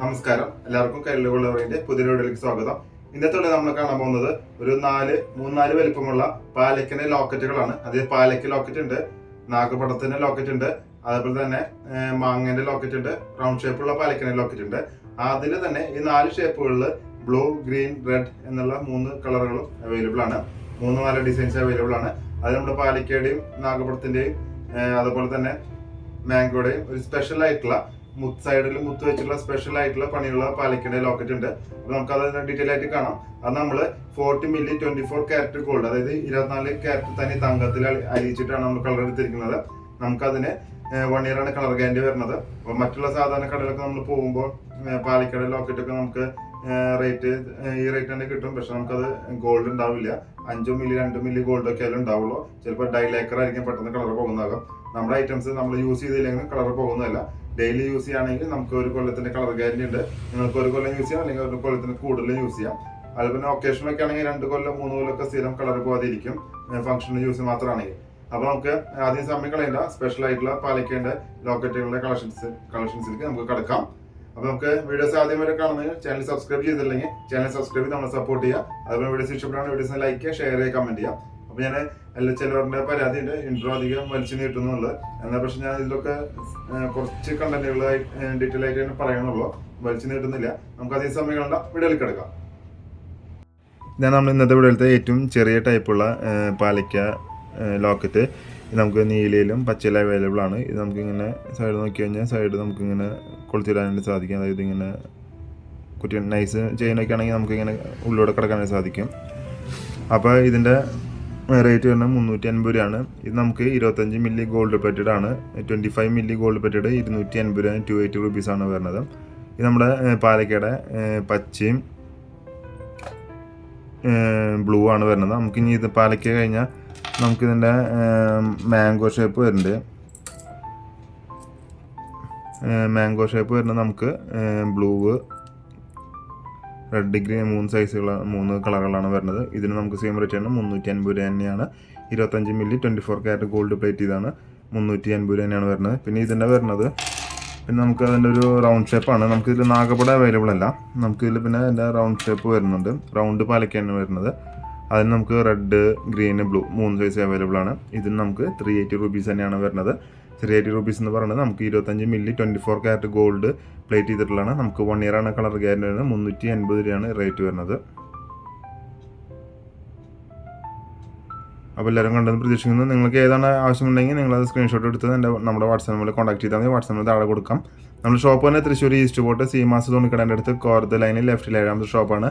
നമസ്കാരം. എല്ലാവർക്കും കല്ലുകൊള്ളവറിന്റെ പുതിയ വീഡിയോയിലേക്ക് സ്വാഗതം. ഇന്നത്തെ ഉള്ളിൽ നമ്മൾ കാണാൻ പോകുന്നത് ഒരു നാല് മൂന്നാൽ വലിപ്പമുള്ള പാലക്കിന് ലോക്കറ്റുകളാണ്. അതിൽ പാലക്ക് ലോക്കറ്റ് ഉണ്ട് നാഗപടത്തിന്റെ ലോക്കറ്റ് ഉണ്ട് അതേപോലെ തന്നെ മാങ്ങന്റെ ലോക്കറ്റ് ഉണ്ട് റൗണ്ട് ഷേപ്പുള്ള പാലക്കിന് ലോക്കറ്റ് ഉണ്ട്. അതിൽ തന്നെ ഈ നാല് ഷേപ്പുകളിൽ ബ്ലൂ ഗ്രീൻ റെഡ് എന്നുള്ള മൂന്ന് കളറുകളും അവൈലബിൾ ആണ്. മൂന്ന് നാല് ഡിസൈൻസ് അവൈലബിൾ ആണ്. അത് നമ്മുടെ പാലക്കയുടെയും നാഗപടത്തിന്റെയും അതുപോലെ തന്നെ മാംഗോയുടെയും ഒരു സ്പെഷ്യൽ ആയിട്ടുള്ള മുത്ത് സൈഡിൽ മുത്ത് വെച്ചിട്ടുള്ള സ്പെഷ്യൽ ആയിട്ടുള്ള പണിയുള്ള പാലക്കയുടെ ലോക്കറ്റ് ഉണ്ട്. അപ്പോൾ നമുക്ക് അത് ഡീറ്റെയിൽ ആയിട്ട് കാണാം. അത് നമ്മൾ forty milli twenty four carat gold അതായത് ഇരുപത്തിനാല് ക്യാരറ്റ് തന്നെ തങ്കത്തിൽ അരിയിച്ചിട്ടാണ് നമ്മൾ കളർ എടുത്തിരിക്കുന്നത്. നമുക്കതിന് വൺ ഇയർ ആണ് കളർ ഗ്യാരണ്ടി വരുന്നത്. അപ്പോൾ മറ്റുള്ള സാധാരണ കടകളൊക്കെ നമ്മൾ പോകുമ്പോൾ ലോക്കറ്റ് ഒക്കെ നമുക്ക് റേറ്റ് ഈ റേറ്റ് തന്നെ കിട്ടും. പക്ഷെ നമുക്കത് ഗോൾഡ് ഉണ്ടാവില്ല. അഞ്ചു മില്ലി രണ്ട് മില്ലി ഗോൾഡ് ഒക്കെ ആയാലും ഉണ്ടാവുള്ളൂ. ചിലപ്പോൾ ഡൈലേക്കർ ആയിരിക്കും പെട്ടെന്ന് കളർ പോകുന്നതാകും. നമ്മുടെ ഐറ്റംസ് നമ്മൾ യൂസ് ചെയ്തില്ലെങ്കിലും കളർ പോകുന്നതല്ല. ഡെയിലി യൂസ് ചെയ്യുകയാണെങ്കിൽ നമുക്ക് ഒരു കൊല്ലത്തിന്റെ കളർ ഗ്യാരണ്ടി ഉണ്ട്. നിങ്ങൾക്ക് ഒരു കൊല്ലം യൂസ് ചെയ്യാം അല്ലെങ്കിൽ ഒരു കൊല്ലത്തിന് കൂടുതൽ യൂസ് ചെയ്യാം. അതുപോലെ പിന്നെ ഒക്കേഷൻ ഒക്കെ ആണെങ്കിൽ രണ്ട് കൊല്ലം മൂന്ന് കൊല്ലം ഒക്കെ സ്ഥിരം കളർ പോകാതിരിക്കും. ഫംഗ്ഷനിൽ യൂസ് മാത്രമാണെങ്കിൽ. അപ്പോൾ നമുക്ക് ആദ്യം സമയം കളയണ്ട. സ്പെഷ്യൽ ആയിട്ടുള്ള പാലിക്കേണ്ട ലോക്കറ്റുകളുടെ കളക്ഷൻസ് കളക്ഷൻസിലേക്ക് നമുക്ക് കിടക്കാം. അപ്പോൾ നമുക്ക് വീഡിയോസ് ആദ്യം വരെ കാണുന്നതിന് ചാനൽ സബ്സ്ക്രൈബ് ചെയ്തില്ലെങ്കിൽ ചാനൽ സബ്സ്ക്രൈബ് ചെയ്ത് നമ്മളെ സപ്പോർട്ട് ചെയ്യുക. അതുപോലെ വീഡിയോസ് ഇഷ്ടപ്പെടുകയാണെങ്കിൽ വീഡിയോസ് ലൈക്ക് ചെയ്യുക ഷെയർ ചെയ്യുക കമന്റ് ചെയ്യാം അപ്പൊ ഞാൻ എല്ലാ ചിലവരുടെ ഉണ്ട് ഇൻട്രോ അധികം വലിച്ചു നീട്ടുന്നുള്ളത് എന്നാൽ പക്ഷെ ഞാൻ ഇതിലൊക്കെ കുറച്ച് കണ്ടന്റുകളായി ഡീറ്റെയിൽ ആയിട്ട് തന്നെ പറയണുള്ളൂ വലിച്ചു നീട്ടുന്നില്ല. നമുക്ക് അതേ സമയങ്ങളുടെ വീടുകളിൽ കിടക്കാം. ഇതാണ് നമ്മൾ ഇന്നത്തെ വീടുകളിലത്തെ ഏറ്റവും ചെറിയ ടൈപ്പുള്ള പാലിക്ക ലോക്കറ്റ്. നമുക്ക് നീലയിലും പച്ചയിലും അവൈലബിൾ ആണ്. ഇത് നമുക്ക് ഇങ്ങനെ സൈഡ് നോക്കി കഴിഞ്ഞാൽ സൈഡ് നമുക്ക് ഇങ്ങനെ കൊളുത്തിടാനായിട്ട് സാധിക്കും. അതായത് ഇങ്ങനെ കുറ്റി നൈസ് ചെയിനൊക്കെ ആണെങ്കിൽ നമുക്കിങ്ങനെ ഉള്ളിലൂടെ കിടക്കാനായിട്ട് സാധിക്കും. അപ്പോൾ ഇതിന്റെ റേറ്റ് വരുന്നത് മുന്നൂറ്റി അൻപത് രൂപയാണ്. ഇത് നമുക്ക് ഇരുപത്തഞ്ച് മില്ലി ഗോൾഡ് പെറ്റഡ് ആണ്. Twenty five milli gold plated ഇരുന്നൂറ്റി അൻപത് രൂപ ടു എയ്റ്റി റുപ്പീസ് ആണ് വരുന്നത്. ഇത് നമ്മുടെ പാലക്കയുടെ പച്ചയും ബ്ലൂ ആണ് വരുന്നത്. നമുക്ക് ഇനി ഇത് പാലക്ക കഴിഞ്ഞാൽ നമുക്കിതിന്റെ മാംഗോ ഷേപ്പ് വരുന്നുണ്ട്. മാംഗോ ഷേപ്പ് വരുന്നത് നമുക്ക് ബ്ലൂ റെഡ് ഗ്രീൻ മൂന്ന് സൈസുകൾ മൂന്ന് കളറുകളാണ് വരുന്നത്. ഇതിന് നമുക്ക് സെയിം റേറ്റ് ആണ് മുന്നൂറ്റി അൻപത് രൂപ തന്നെയാണ്. ഇരുപത്തഞ്ച് milli twenty four carat gold plate ചെയ്താണ് മുന്നൂറ്റി അൻപത് രൂപ തന്നെയാണ് വരുന്നത്. പിന്നെ ഇതിന്റെ വരുന്നത് പിന്നെ നമുക്ക് അതിന്റെ ഒരു റൗണ്ട് ഷേപ്പാണ് നമുക്ക് ഇതിൽ നാഗപ്പട അവൈലബിൾ അല്ല. നമുക്ക് ഇതിൽ പിന്നെ അതിന്റെ റൗണ്ട് ഷേപ്പ് വരുന്നുണ്ട്. റൗണ്ട് പാലക്കാണ് വരുന്നത്. അതിന് നമുക്ക് റെഡ് ഗ്രീൻ ബ്ലൂ മൂന്ന് സൈസ് അവൈലബിൾ ആണ്. ഇതിന് നമുക്ക് ത്രീ എയ്റ്റി റുപ്പീസ് തന്നെയാണ് വരുന്നത്. എയ്റ്റി റുപ്പീസ് എന്ന് പറയുന്നത് നമുക്ക് ഇരുപത്തഞ്ച് milli twenty four carat gold plate ചെയ്തിട്ടുള്ളതാണ്. നമുക്ക് വൺ ഇയർ ആണ് കളർ ഗ്യാരണ്ടി വരുന്നത്. മുന്നൂറ്റി അൻപത് രൂപയാണ് റേറ്റ് വരുന്നത്. അപ്പോൾ എല്ലാവരും കണ്ടെന്ന് പ്രതീക്ഷിക്കുന്നു. നിങ്ങൾക്ക് ഏതാണ് ആവശ്യമുണ്ടെങ്കിൽ നിങ്ങൾ അത് സ്ക്രീൻഷോട്ട് എടുത്ത് എന്റെ നമ്മുടെ വാട്സാപ്പ് നമ്പറിൽ കോൺടാക്ട് ചെയ്താൽ മതി. വാട്സാപ്പ് നമ്പർ താഴെ കൊടുക്കാം. നമ്മൾ ഷോപ്പ് തന്നെ തൃശ്ശൂർ ഈസ്റ്റ് പോട്ട് സീമാസ് തുണിക്കടേന്റെ അടുത്ത് കോർത്ത് ലൈനിൽ ലെഫ്റ്റിൽ ഏഴാമത്തെ ഷോപ്പാണ്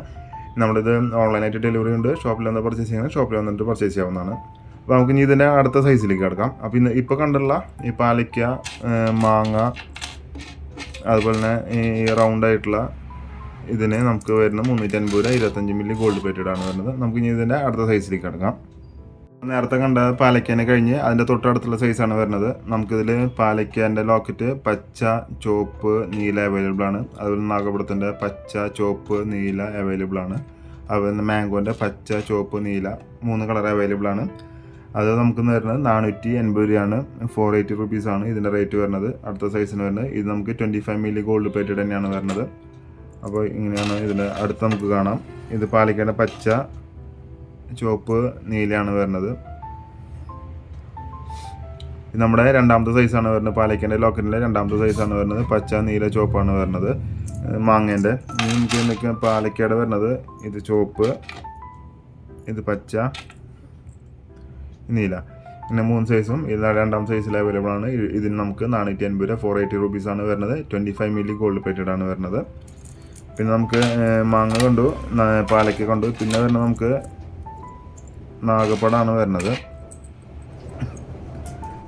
നമ്മളിത് ഓൺലൈനായിട്ട് ഡെലിവറി ഉണ്ട്. ഷോപ്പിൽ വന്ന് പർച്ചേസ് ചെയ്യുന്നത് ഷോപ്പിൽ വന്നിട്ട് പർച്ചേസ് ചെയ്യാവുന്നതാണ്. അപ്പോൾ നമുക്ക് ഇനി ഇതിന്റെ അടുത്ത സൈസിലേക്ക് കിടക്കാം. അപ്പോൾ ഇന്ന് ഇപ്പോൾ കണ്ടുള്ള ഈ പാലിക്ക മാങ്ങ അതുപോലെ തന്നെ ഈ റൗണ്ട് ആയിട്ടുള്ള ഇതിന് നമുക്ക് വരുന്ന മുന്നൂറ്റി അൻപത് രൂപ ഇരുപത്തഞ്ച് മില്ലി ഗോൾഡ് പ്ലേറ്റഡ് ആണ് വരുന്നത്. നമുക്ക് ഇനി ഇതിന്റെ അടുത്ത സൈസിലേക്ക് കിടക്കാം. നേരത്തെ കണ്ട പാലയ്ക്കാനെ കഴിഞ്ഞ് അതിന്റെ തൊട്ടടുത്തുള്ള സൈസാണ് വരുന്നത്. നമുക്കിതിൽ പാലയ്ക്കാന്റെ ലോക്കറ്റ് പച്ച ചുവപ്പ് നീല അവൈലബിൾ ആണ്. അതുപോലെ നാഗപുരത്തിന്റെ പച്ച ചുവപ്പ് നീല അവൈലബിൾ ആണ്. അതുപോലെ തന്നെ മാംഗോന്റെ പച്ച ചുവപ്പ് നീല മൂന്ന് കളർ അവൈലബിൾ ആണ്. അത് നമുക്ക് വരുന്നത് നാനൂറ്റി എൺപത് രൂപയാണ്. ഫോർ എയ്റ്റി റുപ്പീസ് ആണ് ഇതിന്റെ റേറ്റ് വരുന്നത്. അടുത്ത സൈസിന് വരുന്നത്. ഇത് നമുക്ക് twenty five milli gold plated തന്നെയാണ് വരുന്നത്. അപ്പോൾ ഇങ്ങനെയാണ് ഇതിന്റെ അടുത്ത് നമുക്ക് കാണാം. ഇത് പാലക്കാട് പച്ച ചുവപ്പ് നീലയാണ് വരുന്നത്. ഇത് നമ്മുടെ രണ്ടാമത്തെ സൈസാണ് വരുന്നത്. പാലക്കന്റെ ലോക്കറ്റിന്റെ രണ്ടാമത്തെ സൈസാണ് വരുന്നത്. പച്ച നീല ചുവപ്പാണ് വരുന്നത്. മാങ്ങേന്റെ. നമുക്ക് പാലക്കയുടെ വരുന്നത് ഇത് ചുവപ്പ് ഇത് പച്ച നീല. പിന്നെ മൂന്ന് സൈസും ഇത് രണ്ടാം സൈസിൽ അവൈലബിൾ ആണ്. ഇതിന് നമുക്ക് നാനൂറ്റി അൻപത് രൂപ ഫോർ എയ്റ്റി റുപ്പീസ് ആണ് വരുന്നത്. Twenty five milli gold plated ആണ് വരുന്നത്. പിന്നെ നമുക്ക് മാങ്ങ കണ്ടു പാലയ്ക്ക കണ്ടു. പിന്നെ വരുന്നത് നമുക്ക് നാഗപ്പടാണ് വരുന്നത്.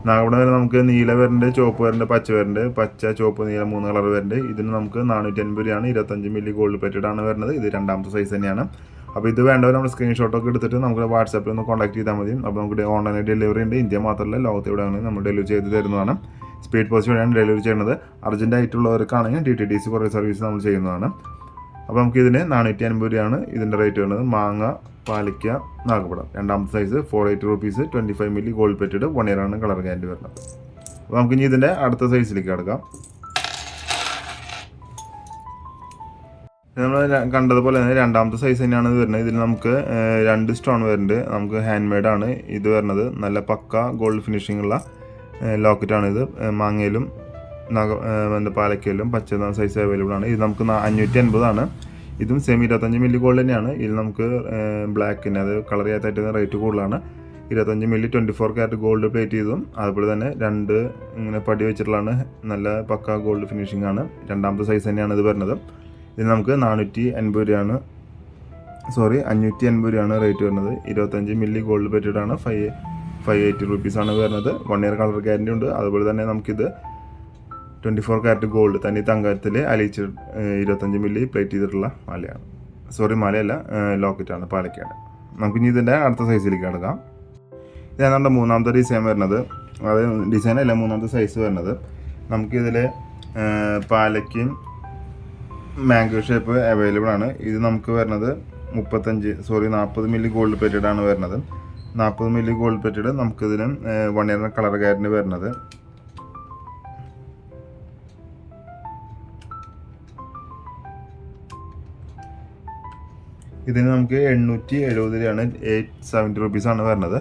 നാഗപ്പടം വരുന്നത് നമുക്ക് നീല വരുന്നുണ്ട് ചുവപ്പ് വരുന്നുണ്ട് പച്ച വരുന്നുണ്ട് പച്ച ചുവപ്പ് നീല മൂന്ന് കളർ വരുന്നുണ്ട് ഇതിന് നമുക്ക് നാനൂറ്റി അൻപത് രൂപയാണ്. ഇരുപത്തഞ്ച് മില്ലി ഗോൾഡ് പ്ലേറ്റഡ് ആണ് വരുന്നത്. ഇത് രണ്ടാമത്തെ സൈസ് തന്നെയാണ്. അപ്പോൾ ഇത് വേണ്ടവർ നമ്മൾ സ്ക്രീൻഷോട്ടൊക്കെ എടുത്തിട്ട് നമുക്ക് വാട്സാപ്പിൽ ഒന്ന് കോൺടാക്ട് ചെയ്താൽ മതി. അപ്പോൾ നമുക്ക് ഓൺലൈൻ ഡെലിവറി ഉണ്ട്. ഇന്ത്യ മാത്രമല്ല ലോകത്ത് എവിടെ വേണമെങ്കിലും നമ്മൾ ഡെലിവറി ചെയ്ത് തരുന്നതാണ്. സ്പീഡ് പോസ്റ്റ് വഴിയാണ് ഡെലിവറി ചെയ്യുന്നത്. അർജന്റ് ആയിട്ടുള്ളവർക്കാണെങ്കിൽ ഡി ടി ഡി സി കുറേ സർവീസ് നമ്മൾ ചെയ്യുന്നതാണ്. അപ്പോൾ നമുക്ക് ഇതിന് നാനൂറ്റി അൻപത് രൂപയാണ് ഇതിന്റെ റേറ്റ് വരുന്നത്. മാങ്ങ പാലിക്ക നാഗപ്പടം രണ്ടാമത്തെ size for eighty rupees twenty five milli gold plated one year ആണ് കളർ ഗ്യാരണ്ടി വരുന്നത്. അപ്പോൾ നമുക്ക് ഇനി ഇതിന്റെ അടുത്ത സൈസിലേക്ക് കിടക്കാം. നമ്മൾ കണ്ടതുപോലെ തന്നെ രണ്ടാമത്തെ സൈസ് തന്നെയാണ് ഇത് വരുന്നത്. ഇതിൽ നമുക്ക് രണ്ട് സ്റ്റോൺ വരുന്നുണ്ട്. നമുക്ക് ഹാൻഡ് മെയ്ഡ് ആണ് ഇത് വരുന്നത്. നല്ല പക്ക ഗോൾഡ് ഫിനിഷിംഗ് ഉള്ള ലോക്കറ്റാണ് ഇത്. മാങ്ങയിലും നഗ എന്താ പാലക്കയിലും പച്ച സൈസ് അവൈലബിൾ ആണ്. ഇത് നമുക്ക് അഞ്ഞൂറ്റി അൻപതാണ് ഇതും സെമി ഇരുപത്തഞ്ച് മില്ലി ഗോൾഡ് തന്നെയാണ്. ഇതിൽ നമുക്ക് ബ്ലാക്കിന് അത് കളർ ചെയ്യാത്തായിട്ട് റേറ്റ് കൂടുതലാണ്. ഇരുപത്തഞ്ച് milli twenty four carat gold plate ചെയ്തും അതുപോലെ തന്നെ രണ്ട് ഇങ്ങനെ പടി വെച്ചിട്ടുള്ളതാണ് നല്ല പക്ക ഗോൾഡ് ഫിനിഷിംഗ് ആണ്. രണ്ടാമത്തെ സൈസ് തന്നെയാണ് ഇത് വരുന്നത്. ഇത് നമുക്ക് നാനൂറ്റി അൻപത് രൂപയാണ്. സോറി അഞ്ഞൂറ്റി അൻപത് രൂപയാണ് റേറ്റ് വരുന്നത്. ഇരുപത്തഞ്ച് മില്ലി ഗോൾഡ് പ്ലേറ്റഡാണ് ഫൈവ് ഫൈവ് എയ്റ്റി റുപ്പീസാണ് വരുന്നത്. വൺ ഇയർ കളർ ഗ്യാരണ്ടി ഉണ്ട്. അതുപോലെ തന്നെ നമുക്കിത് ട്വന്റി ഫോർ കാരറ്റ് ഗോൾഡ് തന്നെ തങ്കത്തിൽ അലിയിച്ച് ഇരുപത്തഞ്ച് മില്ലി പ്ലേറ്റ് ചെയ്തിട്ടുള്ള മാലയാണ്. സോറി മാലയല്ല ലോക്കറ്റാണ് പാലക്കാട് നമുക്കിനി ഇതിന്റെ അടുത്ത സൈസിലേക്ക് കിടക്കാം. ഇതാണ് നമ്മുടെ മൂന്നാമത്തെ ഡിസൈൻ വരുന്നത്. അത് ഡിസൈൻ അല്ല മൂന്നാമത്തെ സൈസ് വരുന്നത്. നമുക്കിതിൽ പാലയ്ക്കും മാംഗോ ഷേപ്പ് അവൈലബിൾ ആണ്. ഇത് നമുക്ക് വരുന്നത് മുപ്പത്തഞ്ച് സോറി നാൽപ്പത് മില്ലി ഗോൾഡ് പ്ലേറ്റഡ് ആണ് വരുന്നത്. നാൽപ്പത് മില്ലി ഗോൾഡ് പ്ലേറ്റഡ് നമുക്കിതിന് വൺ ഇയർ കളർ ഗ്യാരണ്ടി വരുന്നത്. ഇതിന് നമുക്ക് എണ്ണൂറ്റി എഴുപത് രൂപയാണ് എയ്റ്റ് സെവന്റി റുപ്പീസാണ് വരുന്നത്.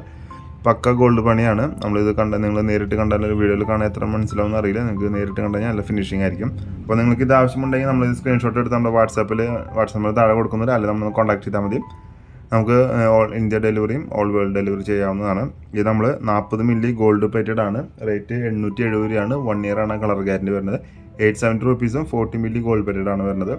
പക്ക ഗോൾഡ് പണിയാണ്. നമ്മളിത് കണ്ട നിങ്ങൾ നേരിട്ട് കണ്ടാൽ വീഡിയോയിൽ കാണാൻ എത്ര മനസ്സിലാവുമെന്ന് അറിയില്ല. നിങ്ങൾക്ക് നേരിട്ട് കണ്ടാൽ നല്ല ഫിനിഷിംഗ് ആയിരിക്കും. അപ്പോൾ നിങ്ങൾക്ക് ഇത് ആവശ്യമുണ്ടെങ്കിൽ നമ്മൾ സ്ക്രീൻഷോട്ട് എടുത്ത് നമ്മുടെ വാട്സാപ്പിൽ വാട്സാപ്പിൽ താഴെ കൊടുക്കുന്നില്ല അല്ലെങ്കിൽ നമ്മൾ കോൺടാക്ട് ചെയ്താൽ മതി. നമുക്ക് ഓൾ ഇന്ത്യ ഡെലിവറിയും ഓൾ വേൾഡ് ഡെലിവറി ചെയ്യാവുന്നതാണ്. ഇത് നമ്മൾ നാൽപ്പത് മില്ലി ഗോൾഡ് പ്ലേറ്റഡ് ആണ്. റേറ്റ് എണ്ണൂറ്റി എഴുപത് രൂപയാണ്. വൺ ഇയർ ആണ് കളർ ഗ്യാരണ്ടി വരുന്നത്. എയ്റ്റ് സെവന്റി റുപ്പീസും ഫോർട്ടി മില്ലി ഗോൾഡ് പ്ലേറ്റഡ് ആണ് വരുന്നത്.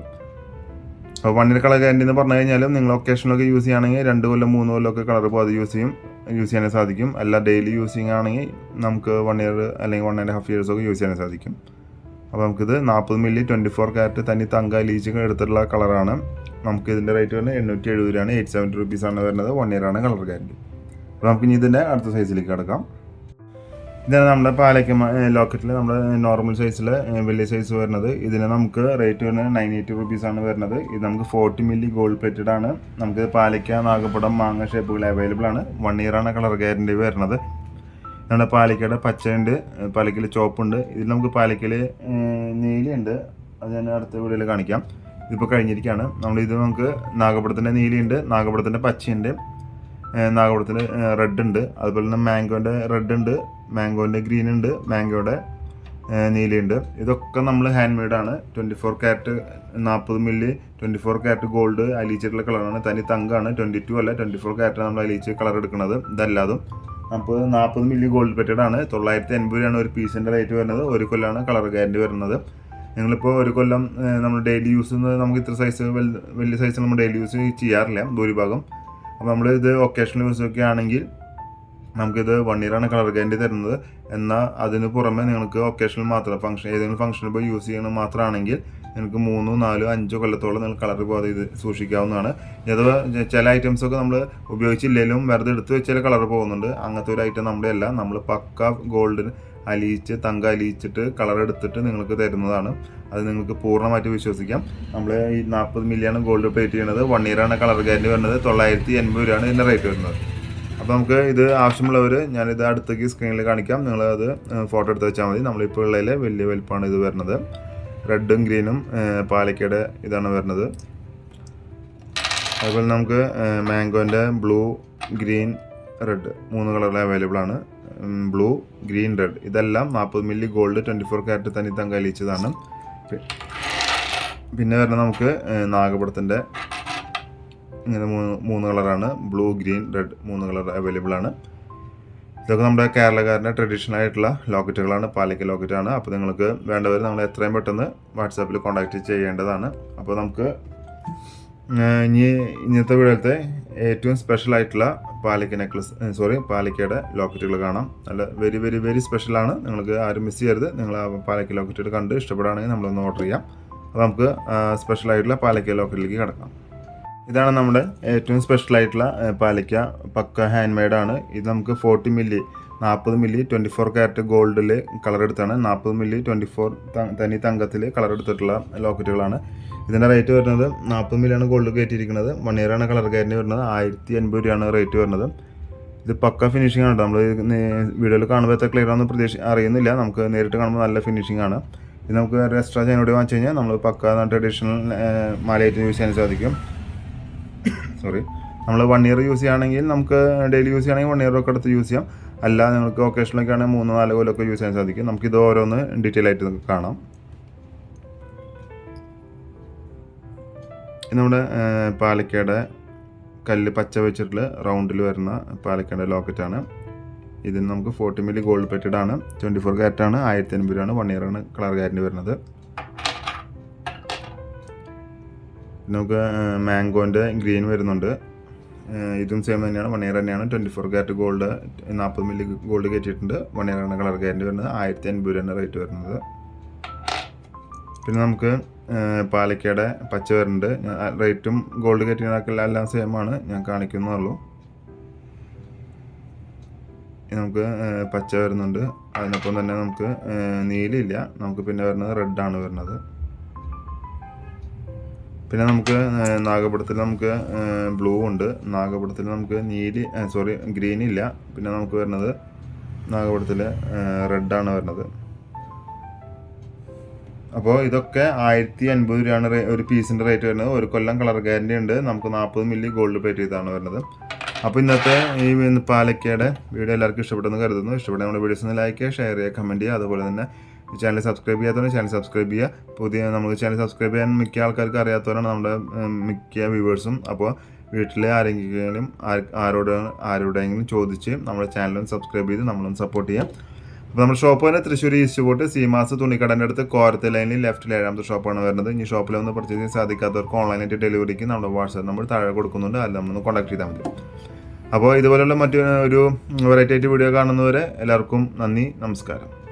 അപ്പോൾ ഇയർ കളർ ഗ്യാരണ്ടി എന്ന് പറഞ്ഞു കഴിഞ്ഞാലും നിങ്ങൾ ഒക്കേഷനിലൊക്കെ യൂസ് ചെയ്യുകയാണെങ്കിൽ രണ്ട് കൊല്ലം മൂന്ന് കൊല്ലമൊക്കെ കളർ പോകാതെ യൂസ് ചെയ്യും. യൂസ് ചെയ്യാൻ സാധിക്കും. അല്ല ഡെയിലി യൂസിങ് ആണെങ്കിൽ നമുക്ക് വൺ ഇയർ അല്ലെങ്കിൽ വൺ ആൻഡ് ഹാഫ് ഇയേഴ്സ് ഒക്കെ യൂസ് ചെയ്യാൻ സാധിക്കും. അപ്പോൾ നമുക്കിത് നാൽപ്പത് മില്ലി ട്വന്റി ഫോർ ക്യാരറ്റ് തനി തങ്ക ലീച്ച് എടുത്തിട്ടുള്ള കളറാണ് നമുക്ക് ഇതിന്റെ റേറ്റ് വരുന്നത് എണ്ണൂറ്റി എഴുപത് രൂപയാണ്. എയ്റ്റ് സെവന്റി റുപ്പീസാണ് വരുന്നത്. വൺ ഇയർ ആണ് കളർ ഗ്യാരണ്ടി അപ്പോൾ നമുക്ക് ഇനി ഇതിന്റെ അടുത്ത സൈസിലേക്ക് കിടക്കാം. ഇതാണ് നമ്മുടെ പാലക്ക ലോക്കറ്റിൽ നമ്മുടെ നോർമൽ സൈസിൽ വലിയ സൈസ് വരുന്നത്. ഇതിന് നമുക്ക് റേറ്റ് വരുന്നത് നയൻ എയ്റ്റി റുപ്പീസാണ് വരുന്നത്. ഇത് നമുക്ക് ഫോർട്ടി മില്ലി ഗോൾഡ് പ്ലേറ്റഡ് ആണ്. നമുക്ക് പാലക്ക നാഗപ്പടം മാങ്ങ ഷേപ്പുകൾ അവൈലബിൾ ആണ്. വൺ ആണ് കളർ ഗ്യാരണ്ടി വരുന്നത്. നമ്മുടെ പാലക്കയുടെ പച്ചയുണ്ട് പാലക്കയിൽ ചോപ്പുണ്ട് ഇതിൽ നമുക്ക് പാലക്കയിൽ നീലയുണ്ട്. അത് ഞാൻ അടുത്ത വീഡിയോയിൽ കാണിക്കാം. ഇതിപ്പോൾ കഴിഞ്ഞിരിക്കുകയാണ് നമ്മൾ ഇത് നമുക്ക് നാഗപ്പടത്തിന്റെ നീലയുണ്ട് നാഗപ്പടത്തിന്റെ പച്ചയുണ്ട് നാഗപ്പടത്തിന് റെഡ് ഉണ്ട്. അതുപോലെ തന്നെ മാംഗോന്റെ റെഡ് ഉണ്ട്. മാംഗോന്റെ ഗ്രീൻ ഉണ്ട് മാംഗോയുടെ നീലയുണ്ട്. ഇതൊക്കെ നമ്മൾ ഹാൻഡ് മെയ്ഡാണ് ട്വന്റി ഫോർ ക്യാരറ്റ് നാൽപ്പത് milli twenty four carat gold അലിയിച്ചിട്ടുള്ള കളറാണ് തനി തങ്കാണ്. ട്വന്റി ടു അല്ല ട്വന്റി ഫോർ ക്യാരറ്റ് നമ്മൾ അലിയിച്ച് കളർ എടുക്കുന്നത്. ഇതല്ലാതും നമുക്ക് നാൽപ്പത് മില്ലി ഗോൾഡ് പെറ്റഡ് ആണ്. തൊള്ളായിരത്തി എൺപത് രൂപയാണ് ഒരു പീസിന്റെ റേറ്റ് വരുന്നത്. ഒരു കൊല്ലമാണ് കളർ ഗ്യാരണ്ടി വരുന്നത്. നിങ്ങളിപ്പോൾ ഒരു കൊല്ലം നമ്മൾ ഡെയിലി യൂസ് നമുക്ക് ഇത്ര സൈസ് വലിയ സൈസ് നമ്മൾ ഡെയിലി യൂസ് ചെയ്യാറില്ല. ഭൂരിഭാഗം. അപ്പോൾ നമ്മൾ ഇത് ഒക്കേഷണൽ യൂസ് ഒക്കെ ആണെങ്കിൽ നമുക്കിത് വൺ ഇയറാണ് കളർ ഗ്യാരണ്ടി തരുന്നത്. എന്നാൽ അതിന് പുറമെ നിങ്ങൾക്ക് ഒക്കേഷണൽ മാത്രം ഫംഗ്ഷൻ ഏതെങ്കിലും ഫംഗ്ഷനിൽ പോയി യൂസ് ചെയ്യണം മാത്രമാണെങ്കിൽ നിങ്ങൾക്ക് മൂന്നോ നാലോ അഞ്ചോ കൊല്ലത്തോളം നിങ്ങൾ കളർ പോകാതെ ഇത് സൂക്ഷിക്കാവുന്നതാണ്. അഥവാ ചില ഐറ്റംസ് ഒക്കെ നമ്മൾ ഉപയോഗിച്ചില്ലെങ്കിലും വെറുതെ എടുത്ത് വെച്ചാൽ കളർ പോകുന്നുണ്ട്. അങ്ങനത്തെ ഒരു ഐറ്റം നമ്മുടെ അല്ല. നമ്മൾ പക്ക ഗോൾഡിന് അലിയിച്ച് തങ്ക അലിയിച്ചിട്ട് കളർ എടുത്തിട്ട് നിങ്ങൾക്ക് തരുന്നതാണ്. അത് നിങ്ങൾക്ക് പൂർണമായിട്ട് വിശ്വസിക്കാം. നമ്മൾ ഈ നാൽപ്പത് മില്ലിയാണ് ഗോൾഡ് പ്ലേറ്റ് ചെയ്യുന്നത് വൺ ഇയറാണ് കളർ ഗ്യാരണ്ടി വരുന്നത്. തൊള്ളായിരത്തി എൺപത് രൂപയാണ് ഇതിന്റെ റേറ്റ് വരുന്നത്. അപ്പോൾ നമുക്ക് ഇത് ആവശ്യമുള്ളവർ ഞാനിത് അടുത്തേക്ക് സ്ക്രീനിൽ കാണിക്കാം. നിങ്ങൾ അത് ഫോട്ടോ എടുത്ത് വെച്ചാൽ മതി. നമ്മളിപ്പോൾ ഉള്ളതിലെ വലിയ വലിപ്പമാണ് ഇത് വരുന്നത്. റെഡും ഗ്രീനും പാലക്കയുടെ ഇതാണ് വരുന്നത്. അതുപോലെ നമുക്ക് മാംഗോന്റെ ബ്ലൂ ഗ്രീൻ റെഡ് മൂന്ന് കളറിൽ അവൈലബിൾ ആണ്. ബ്ലൂ ഗ്രീൻ റെഡ് ഇതെല്ലാം നാൽപ്പത് milli gold twenty four carat തനി തങ്കലിച്ചതാണ് പിന്നെ വരുന്നത് നമുക്ക് നാഗപടത്തിന്റെ ഇങ്ങനെ മൂന്ന് മൂന്ന് കളറാണ്. ബ്ലൂ ഗ്രീൻ റെഡ് മൂന്ന് കളർ അവൈലബിൾ ആണ്. ഇതൊക്കെ നമ്മുടെ കേരളക്കാരന്റെ ട്രഡീഷണൽ ആയിട്ടുള്ള ലോക്കറ്റുകളാണ്. പാലക്ക ലോക്കറ്റാണ്. അപ്പോൾ നിങ്ങൾക്ക് വേണ്ടവർ നമ്മൾ എത്രയും പെട്ടെന്ന് വാട്സാപ്പിൽ കോൺടാക്റ്റ് ചെയ്യേണ്ടതാണ്. അപ്പോൾ നമുക്ക് ഇനി ഇന്നത്തെ വീഡിയോത്തെ ഏറ്റവും സ്പെഷ്യൽ ആയിട്ടുള്ള പാലക്കി നെക്ലസ് സോറി പാലക്കയുടെ ലോക്കറ്റുകൾ കാണാം. നല്ല വെരി വെരി വെരി സ്പെഷ്യലാണ് നിങ്ങൾക്ക് ആരും മിസ് ചെയ്യരുത്. നിങ്ങൾ ആ പാലക്ക ലോക്കറ്റുകൾ കണ്ട് ഇഷ്ടപ്പെടുകയാണെങ്കിൽ നമ്മളൊന്ന് ഓർഡർ ചെയ്യാം. അപ്പോൾ നമുക്ക് സ്പെഷ്യൽ ആയിട്ടുള്ള പാലയ്ക്ക ലോക്കറ്റിലേക്ക് കിടക്കാം. ഇതാണ് നമ്മുടെ ഏറ്റവും സ്പെഷ്യൽ ആയിട്ടുള്ള പാലിക്ക. പക്ക ഹാൻഡ് മെയ്ഡാണ് ഇത് നമുക്ക് ഫോർട്ടി മില്ലി നാൽപ്പത് മില്ലി ട്വന്റി ഫോർ ക്യാരറ്റ് ഗോൾഡിൽ കളർ എടുത്താണ്. നാൽപ്പത് മില്ലി ട്വന്റി ഫോർ തനി തങ്കത്തിൽ കളർ എടുത്തിട്ടുള്ള ലോക്കറ്റുകളാണ് ഇതിന്റെ റേറ്റ് വരുന്നത് നാൽപ്പത് മില്ലിയാണ് ഗോൾഡ് കയറ്റിയിരിക്കുന്നത്. വൺ ഇയറാണ് കളർ കയറ്റി വരുന്നത്. ആയിരത്തി എൺപത് രൂപയാണ് റേറ്റ് വരുന്നത്. ഇത് പക്ക ഫിനിഷിംഗ് ആണ് നമ്മൾ വീഡിയോയിൽ കാണുമ്പോൾ എത്ര ക്ലിയർ ആണെന്ന് പ്രതീക്ഷ അറിയുന്നില്ല. നമുക്ക് നേരിട്ട് കാണുമ്പോൾ നല്ല ഫിനിഷിംഗ് ആണ്. ഇത് നമുക്ക് എക്സ്ട്രാ കൂടി വാങ്ങിച്ചു കഴിഞ്ഞാൽ നമ്മൾ പക്ക ട്രഡീഷണൽ മാലയായിട്ട് യൂസ് ചെയ്യാൻ സാധിക്കും. സോറി. നമ്മൾ വൺ ഇയർ യൂസ് ചെയ്യുകയാണെങ്കിൽ നമുക്ക് ഡെയിലി യൂസ് ചെയ്യുകയാണെങ്കിൽ വൺ ഇയർ ഒക്കെ എടുത്ത് യൂസ് ചെയ്യാം. അല്ല നിങ്ങൾക്ക് ഒക്കേഷനിലൊക്കെ ആണെങ്കിൽ മൂന്ന് നാല് കൊല്ലമൊക്കെ യൂസ് ചെയ്യാൻ സാധിക്കും. നമുക്കിത് ഓരോന്ന് ഡീറ്റെയിൽ ആയിട്ട് നമുക്ക് കാണാം. നമ്മുടെ പാലക്കാട് കല്ല് പച്ച വെച്ചിട്ടുള്ള റൗണ്ടിൽ വരുന്ന പാലക്കയുടെ ലോക്കറ്റാണ് ഇതിന് നമുക്ക് ഫോർട്ടി മില്ലി ഗോൾഡ് പെറ്റഡ് ആണ്. ട്വന്റി ഫോർ ക്യാരറ്റ് ആണ്. ആയിരത്തി അൻപത് രൂപയാണ്. വൺ ഇയർ ആണ് കളർ ഗ്യാരന്റി വരുന്നത്. നമുക്ക് മാംഗോന്റെ ഗ്രീൻ വരുന്നുണ്ട്. ഇതും സെയിം തന്നെയാണ്. വൺ ഇയർ തന്നെയാണ്. ട്വന്റി ഫോർ ക്യാരറ്റ് ഗോൾഡ് നാൽപ്പത് മില്ലി ഗോൾഡ് കയറ്റിയിട്ടുണ്ട്. വൺ ഇയർ ആണ് കളർ ഗ്യാരന്റി വരുന്നത്. ആയിരത്തി അൻപത് രൂപയാണ് റേറ്റ് വരുന്നത്. പിന്നെ നമുക്ക് പാലക്കയുടെ പച്ച വരുന്നുണ്ട്. റേറ്റും ഗോൾഡ് കയറ്റിയതിനൊക്കെ എല്ലാം സെയിം ആണ്. ഞാൻ കാണിക്കുന്നുള്ളൂ നമുക്ക് പച്ച വരുന്നുണ്ട്. അതിനൊപ്പം തന്നെ നമുക്ക് നീലില്ല നമുക്ക് പിന്നെ വരുന്നത് റെഡ് ആണ് വരുന്നത്. പിന്നെ നമുക്ക് നാഗപടത്തിൽ നമുക്ക് ബ്ലൂ ഉണ്ട്. നാഗപടത്തിൽ നമുക്ക് നീലി സോറി ഗ്രീൻ ഇല്ല. പിന്നെ നമുക്ക് വരുന്നത് നാഗപടത്തിൽ റെഡാണ് വരുന്നത്. അപ്പോൾ ഇതൊക്കെ ആയിരത്തി അൻപത് രൂപയാണ് ഒരു പീസിന്റെ റേറ്റ് വരുന്നത്. ഒരു കൊല്ലം കളർ ഗ്യാരണ്ടി ഉണ്ട്. നമുക്ക് നാൽപ്പത് മില്ലി ഗോൾഡ് പ്ലേറ്റ് ചെയ്താണ് വരുന്നത്. അപ്പോൾ ഇന്നത്തെ ഈ പാലക്കയുടെ വീഡിയോ എല്ലാവർക്കും ഇഷ്ടപ്പെട്ടെന്ന് കരുതുന്നു. ഇഷ്ടപ്പെട്ട നമ്മുടെ വീഡിയോസ് ഒന്ന് ലൈക്ക് ചെയ്യുക ഷെയർ ചെയ്യുക കമന്റ് ചെയ്യുക. അതുപോലെ തന്നെ ചാനൽ സബ്സ്ക്രൈബ് ചെയ്യാത്തവരും ചാനൽ സബ്സ്ക്രൈബ് ചെയ്യുക. പുതിയ നമുക്ക് ചാനൽ സബ്സ്ക്രൈബ് ചെയ്യാൻ മിക്ക ആൾക്കാർക്ക് അറിയാത്തവരാണ് നമ്മുടെ മിക്ക വ്യൂവേഴ്സും. അപ്പോൾ വീട്ടിലെ ആരെങ്കിലും ആര്- ആരോട് ആരോടെങ്കിലും ചോദിച്ച് നമ്മുടെ ചാനലും സബ്സ്ക്രൈബ് ചെയ്ത് നമ്മളൊന്ന് സപ്പോർട്ട് ചെയ്യാം. അപ്പോൾ നമ്മുടെ ഷോപ്പ് തന്നെ തൃശ്ശൂർ ഈസ്റ്റ് പോട്ട് സീമാസ് തുണിക്കടന്റെ അടുത്ത് കോരത്തെ ലൈനിൽ ലെഫ്റ്റിൽ ഏഴാമത്തെ ഷോപ്പാണ് വരുന്നത്. ഈ ഷോപ്പിൽ ഒന്ന് പർച്ചേസ് ചെയ്യാൻ സാധിക്കാത്തവർക്ക് ഓൺലൈനായിട്ട് ഡെലിവറിക്ക് നമ്മുടെ വാട്സാപ്പ് നമ്പർ താഴെ കൊടുക്കുന്നുണ്ട്. അതിൽ നമ്മളൊന്ന് കോൺടാക്ട് ചെയ്താൽ മതി. അപ്പോൾ ഇതുപോലുള്ള മറ്റൊരു ഒരു വെറൈറ്റി ആയിട്ട് വീഡിയോ കാണുന്നവരെ എല്ലാവർക്കും നന്ദി നമസ്കാരം.